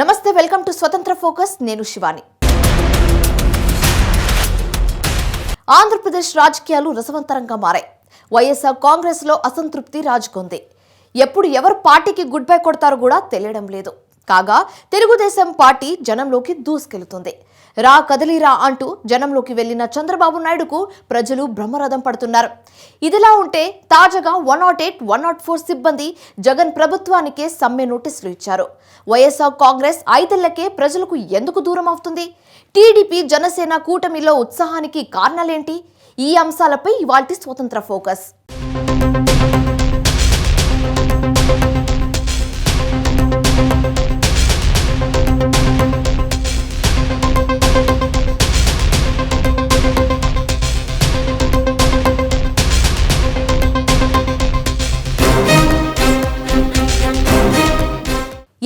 నమస్తే welcome to స్వతంత్ర focus. నేను శివాని. ఆంధ్రప్రదేశ్ రాజకీయాలు రసవంతరంగా మారాయి. వైఎస్ఆర్ కాంగ్రెస్లో అసంతృప్తి రాజుకుంది. ఎప్పుడు ఎవరు పార్టీకి గుడ్ బై కొడతారో కూడా తెలియడం లేదు. కాగా తెలుగుదేశం పార్టీ జనంలోకి దూసుకెళ్తుంది. రా కదలిరా అంటూ జనంలోకి వెళ్ళిన చంద్రబాబు నాయుడుకు ప్రజలు బ్రహ్మరథం పడుతున్నారు. ఇదిలా ఉంటే తాజాగా one nought eight one nought four సిబ్బంది జగన్ ప్రభుత్వానికే సమ్మె నోటీసులు ఇచ్చారు. వైఎస్ఆర్ కాంగ్రెస్ ఐదేళ్ళకే ప్రజలకు ఎందుకు దూరం అవుతుంది? టీడీపీ జనసేన కూటమిలో ఉత్సాహానికి కారణాలేంటి? ఈ అంశాలపై ఇవాల్టి స్వతంత్ర ఫోకస్.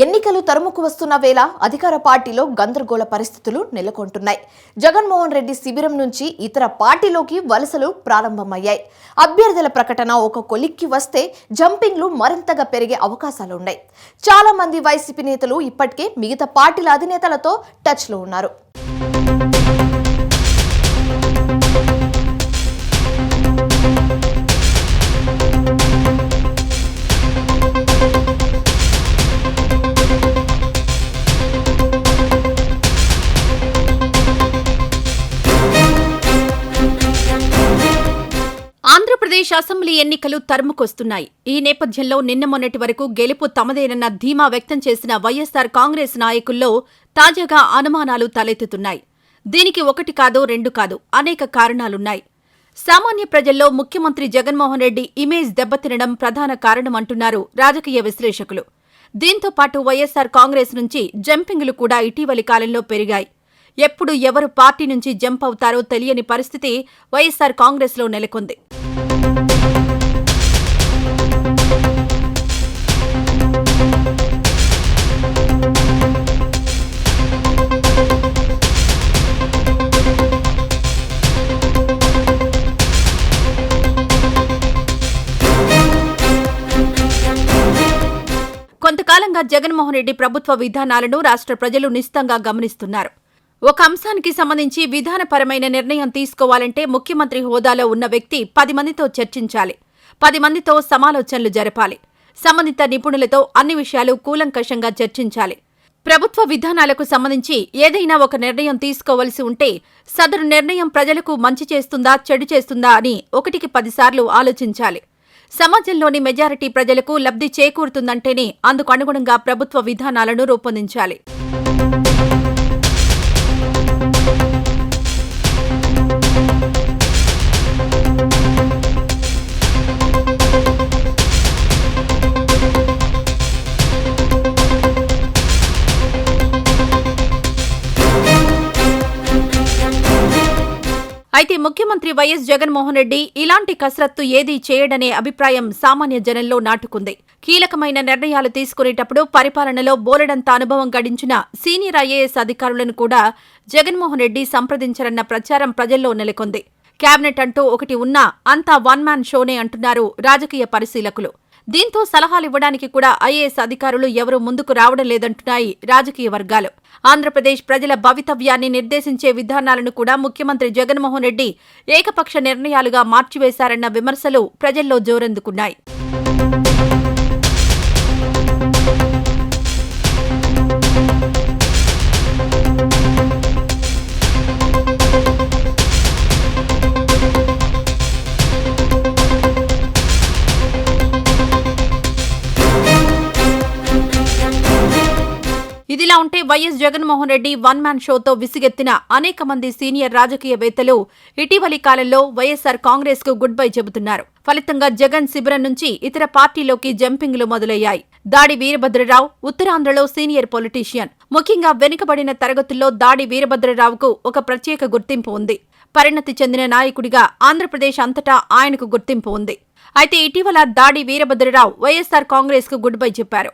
ఎన్నికలు తరుముకు వస్తున్న వేళ అధికార పార్టీలో గందరగోళ పరిస్థితులు నెలకొంటున్నాయి. జగన్మోహన్ రెడ్డి శిబిరం నుంచి ఇతర పార్టీలోకి వలసలు ప్రారంభమయ్యాయి. అభ్యర్థుల ప్రకటన ఒక కొలిక్కి వస్తే జంపింగ్లు మరింతగా పెరిగే అవకాశాలున్నాయి. చాలా మంది వైసీపీ నేతలు ఇప్పటికే మిగతా పార్టీల అధినేతలతో టచ్లో ఉన్నారు. ఆంధ్రప్రదేశ్ అసెంబ్లీ ఎన్నికలు తరుముకొస్తున్నాయి. ఈ నేపథ్యంలో నిన్న మొన్నటి వరకు గెలుపు తమదేనన్న ధీమా వ్యక్తం చేసిన వైఎస్సార్ కాంగ్రెస్ నాయకుల్లో తాజాగా అనుమానాలు తలెత్తుతున్నాయి. దీనికి ఒకటి కాదు రెండు కాదు అనేక కారణాలున్నాయి. సామాన్య ప్రజల్లో ముఖ్యమంత్రి జగన్మోహన్ రెడ్డి ఇమేజ్ దెబ్బతినడం ప్రధాన కారణమంటున్నారు రాజకీయ విశ్లేషకులు. దీంతో పాటు వైఎస్సార్ కాంగ్రెస్ నుంచి జంపింగ్లు కూడా ఇటీవలి కాలంలో పెరిగాయి. ఎప్పుడు ఎవరు పార్టీ నుంచి జంప్ అవుతారో తెలియని పరిస్థితి వైఎస్సార్ కాంగ్రెస్లో నెలకొంది. ముఖ్యంగా జగన్మోహన్ రెడ్డి ప్రభుత్వ విధానాలను రాష్ట్ర ప్రజలు నిశితంగా గమనిస్తున్నారు. ఒక అంశానికి సంబంధించి విధానపరమైన నిర్ణయం తీసుకోవాలంటే ముఖ్యమంత్రి హోదాలో ఉన్న వ్యక్తి పది మందితో చర్చించాలి. పది మందితో సమాలోచనలు జరపాలి. సంబంధిత నిపుణులతో అన్ని విషయాలు కూలంకషంగా చర్చించాలి. ప్రభుత్వ విధానాలకు సంబంధించి ఏదైనా ఒక నిర్ణయం తీసుకోవలసి ఉంటే సదరు నిర్ణయం ప్రజలకు మంచి చేస్తుందా చెడు చేస్తుందా అని ఒకటికి పదిసార్లు ఆలోచించాలి. సమాజంలోని మెజారిటీ ప్రజలకు లబ్ధి చేకూరుతుందంటేనే అందుకు అనుగుణంగా ప్రభుత్వ విధానాలను రూపొందించాలి. అయితే ముఖ్యమంత్రి వైఎస్ జగన్మోహన్ రెడ్డి ఇలాంటి కసరత్తు ఏదీ చేయడనే అభిప్రాయం సామాన్య జనంలో నాటుకుంది. కీలకమైన నిర్ణయాలు తీసుకునేటప్పుడు పరిపాలనలో బోలెడంత అనుభవం గడించిన సీనియర్ ఐఏఎస్ అధికారులను కూడా జగన్మోహన్ రెడ్డి సంప్రదించరన్న ప్రచారం ప్రజల్లో నెలకొంది. కేబినెట్ అంటూ ఒకటి ఉన్నా అంతా వన్ మ్యాన్ షోనే అంటున్నారు రాజకీయ పరిశీలకులు. దీంతో సలహాలు ఇవ్వడానికి కూడా ఐఏఎస్ అధికారులు ఎవరూ ముందుకు రావడం లేదంటున్నాయి రాజకీయ వర్గాలు. ఆంధ్రప్రదేశ్ ప్రజల భవితవ్యాన్ని నిర్దేశించే విధానాలను కూడా ముఖ్యమంత్రి జగన్మోహన్ రెడ్డి ఏకపక్ష నిర్ణయాలుగా మార్చివేశారన్న విమర్శలు ప్రజల్లో జోరందుకున్నాయి. YS Jaganmohan Reddy one man షోతో విసిగెత్తిన అనేక మంది సీనియర్ రాజకీయవేత్తలు ఇటీవలి కాలంలో వైఎస్సార్ కాంగ్రెస్కు గుడ్ బై చెబుతున్నారు. ఫలితంగా జగన్ శిబిరం నుంచి ఇతర పార్టీలోకి జంపింగ్లు మొదలయ్యాయి. దాడి వీరభద్రరావు ఉత్తరాంధ్రలో సీనియర్ పొలిటీషియన్. ముఖ్యంగా వెనుకబడిన తరగతుల్లో దాడి వీరభద్రరావుకు ఒక ప్రత్యేక గుర్తింపు ఉంది. పరిణతి చెందిన నాయకుడిగా ఆంధ్రప్రదేశ్ అంతటా ఆయనకు గుర్తింపు ఉంది. అయితే ఇటీవల దాడి వీరభద్రరావు వైఎస్సార్ కాంగ్రెస్కు గుడ్ బై చెప్పారు.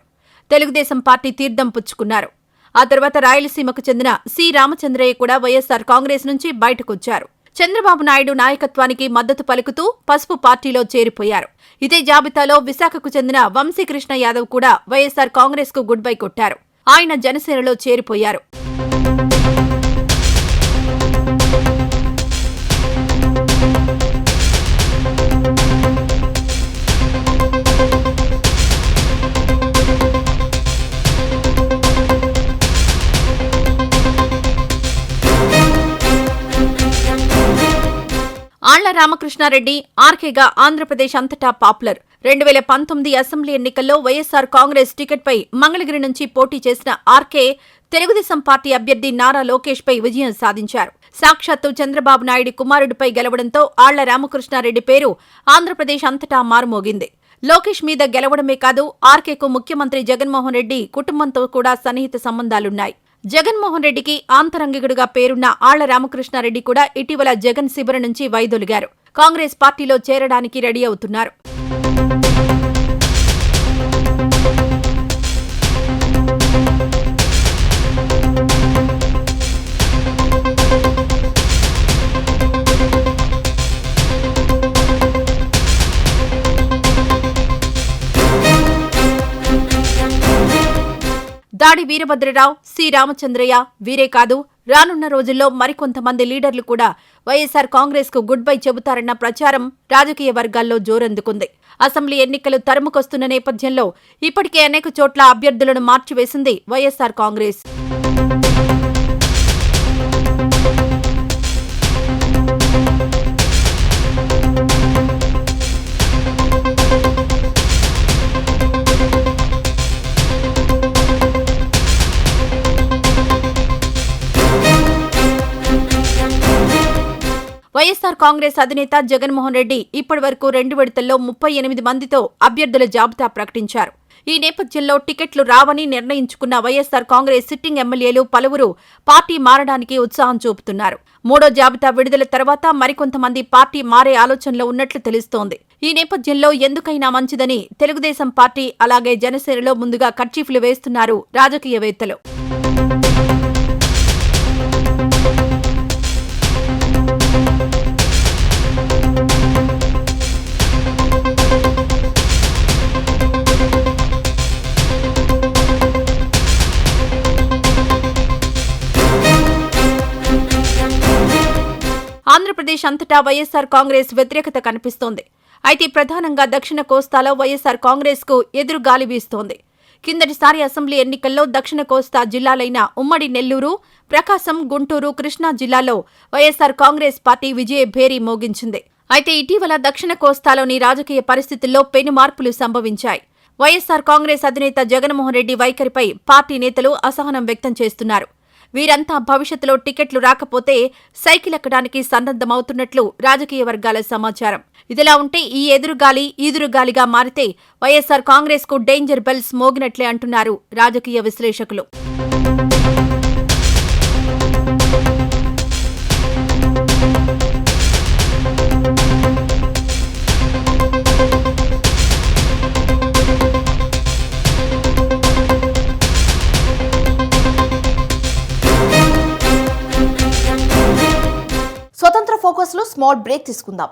తెలుగుదేశం పార్టీ తీర్థం పుచ్చుకున్నారు. ఆ తర్వాత రాయలసీమకు చెందిన సి. రామచంద్రయ్య కూడా వైఎస్సార్ కాంగ్రెస్ నుంచి బయటకొచ్చారు. చంద్రబాబు నాయుడు నాయకత్వానికి మద్దతు పలుకుతూ పసుపు పార్టీలో చేరిపోయారు. ఇదే జాబితాలో విశాఖకు చెందిన వంశీకృష్ణ యాదవ్ కూడా వైఎస్సార్ కాంగ్రెస్కు గుడ్ బై కొట్టారు. ఆయన జనసేనలో చేరిపోయారు. రామకృష్ణారెడ్డి ఆర్కేగా ఆంధ్రప్రదేశ్ అంతటా పాపులర్. రెండు వేల పంతొమ్మిది అసెంబ్లీ ఎన్నికల్లో వైఎస్సార్ కాంగ్రెస్ టికెట్పై మంగళగిరి నుంచి పోటీ చేసిన ఆర్కే తెలుగుదేశం పార్టీ అభ్యర్థి నారా లోకేష్ పై విజయం సాధించారు. సాక్షాత్తు చంద్రబాబు నాయుడు కుమారుడిపై గెలవడంతో ఆళ్ళ రామకృష్ణారెడ్డి పేరు ఆంధ్రప్రదేశ్ అంతటా మారుమోగింది. లోకేష్ మీద గెలవడమే కాదు ఆర్కేకు ముఖ్యమంత్రి జగన్మోహన్ రెడ్డి కుటుంబంతో కూడా సన్నిహిత సంబంధాలున్నాయి. జగన్మోహన్ రెడ్డికి ఆంతరంగికుడుగా పేరున్న ఆళ్ళ రామకృష్ణారెడ్డి కూడా ఇటీవల జగన్ శిబిరం నుంచి వైదొలిగారు. కాంగ్రెస్ పార్టీలో చేరడానికి రెడీ అవుతున్నారు. వీరభద్రరావు సి. రామచంద్రయ్య వీరే కాదు. రానున్న రోజుల్లో మరికొంతమంది లీడర్లు కూడా వైఎస్సార్ కాంగ్రెస్కు గుడ్ బై చెబుతారన్న ప్రచారం రాజకీయ వర్గాల్లో జోరందుకుంది. అసెంబ్లీ ఎన్నికలు తరుముకొస్తున్న నేపథ్యంలో ఇప్పటికే అనేక చోట్ల అభ్యర్థులను మార్చివేసింది వైఎస్సార్ కాంగ్రెస్. కాంగ్రెస్ అధినేత జగన్మోహన్ రెడ్డి ఇప్పటి వరకు రెండు విడతల్లో ముప్పై ఎనిమిది మందితో అభ్యర్థుల జాబితా ప్రకటించారు. ఈ నేపథ్యంలో టికెట్లు రావని నిర్ణయించుకున్న వైఎస్సార్ కాంగ్రెస్ సిట్టింగ్ ఎమ్మెల్యేలు పలువురు పార్టీ మారడానికి ఉత్సాహం చూపుతున్నారు. మూడో జాబితా విడుదల తర్వాత మరికొంతమంది పార్టీ మారే ఆలోచనలో ఉన్నట్లు తెలుస్తోంది. ఈ నేపథ్యంలో ఎందుకైనా మంచిదని తెలుగుదేశం పార్టీ అలాగే జనసేనలో ముందుగా కర్చీఫ్లు వేస్తున్నారు రాజకీయవేత్తలు. ఆంధ్రప్రదేశ్ అంతటా వైఎస్సార్ కాంగ్రెస్ వ్యతిరేకత కనిపిస్తోంది. అయితే ప్రధానంగా దక్షిణ కోస్తాలో వైఎస్సార్ కాంగ్రెస్కు ఎదురు గాలి వీస్తోంది. కిందటిసారి అసెంబ్లీ ఎన్నికల్లో దక్షిణ కోస్తా జిల్లాలైన ఉమ్మడి నెల్లూరు ప్రకాశం గుంటూరు కృష్ణా జిల్లాలో వైఎస్సార్ కాంగ్రెస్ పార్టీ విజయ భేరీ మోగించింది. అయితే ఇటీవల దక్షిణ కోస్తాలోని రాజకీయ పరిస్థితుల్లో పెను మార్పులు సంభవించాయి. వైఎస్సార్ కాంగ్రెస్ అధినేత జగన్మోహన్ రెడ్డి వైఖరిపై పార్టీ నేతలు అసహనం వ్యక్తం చేస్తున్నారు. వీరంతా భవిష్యత్తులో టికెట్లు రాకపోతే సైకిల్ ఎక్కడానికి సన్నద్దమవుతున్నట్లు రాజకీయ వర్గాల సమాచారం. ఇదిలా ఉంటే ఈ ఎదురుగాలి ఈదురుగాలిగా మారితే వైఎస్సార్ కాంగ్రెస్కు డేంజర్ బెల్స్ మోగినట్లే అంటున్నారు రాజకీయ విశ్లేషకులు. ఫోకస్లో స్మాల్ బ్రేక్ తీసుకుందాం.